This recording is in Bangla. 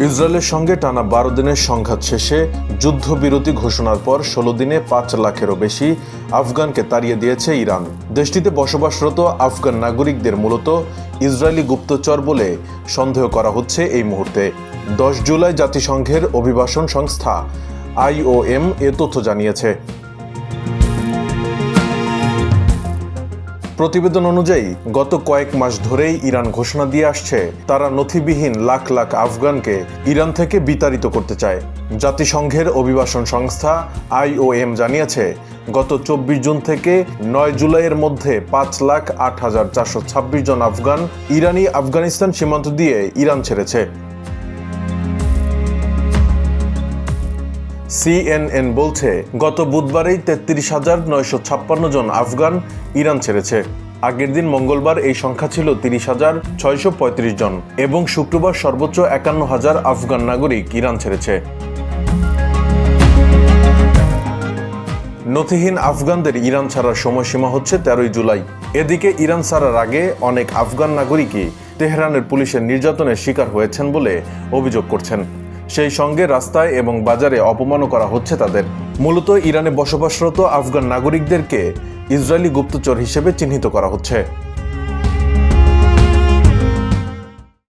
ইসরায়েলের সঙ্গে টানা বারো দিনের সংঘাত শেষে যুদ্ধবিরতি ঘোষণার পর ষোলো দিনে পাঁচ লাখেরও বেশি আফগানকে তাড়িয়ে দিয়েছে ইরান। দেশটিতে বসবাসরত আফগান নাগরিকদের মূলত ইসরায়েলি গুপ্তচর বলে সন্দেহ করা হচ্ছে এই মুহূর্তে। দশ জুলাই জাতিসংঘের অভিবাসন সংস্থা আইওএম এ তথ্য জানিয়েছে। প্রতিবেদন অনুযায়ী, গত কয়েক মাস ধরেই ইরান ঘোষণা দিয়ে আসছে, তারা নথিবিহীন লাখ লাখ আফগানকে ইরান থেকে বিতাড়িত করতে চায়। জাতিসংঘের অভিবাসন সংস্থা আইওএম জানিয়েছে, গত চব্বিশ জুন থেকে নয় জুলাইয়ের মধ্যে পাঁচ লাখ আট হাজার চারশো ছাব্বিশ জন আফগান ইরানি আফগানিস্তান সীমান্ত দিয়ে ইরান ছেড়েছে। সিএনএন বলছে, গত বুধবারেই তেত্রিশ হাজার নয়শো ছাপ্পান্ন জন আফগান ইরান ছেড়েছে। আগের দিন মঙ্গলবার এই সংখ্যা ছিল তিরিশ হাজার ছয়শো পঁয়ত্রিশ জন এবং শুক্রবার সর্বোচ্চ একান্ন হাজার আফগান নাগরিক ইরান ছেড়েছে। নথিহীন আফগানদের ইরান ছাড়ার সময়সীমা হচ্ছে তেরোই জুলাই। এদিকে ইরান ছাড়ার আগে অনেক আফগান নাগরিকই তেহরানের পুলিশের নির্যাতনের শিকার হয়েছেন বলে অভিযোগ করছেন। সেই সঙ্গে রাস্তায় এবং বাজারে অপমানও করা হচ্ছে তাদের। মূলত ইরানে বসবাসরত আফগান নাগরিকদেরকে ইসরায়েলি গুপ্তচর হিসেবে চিহ্নিত করা হচ্ছে।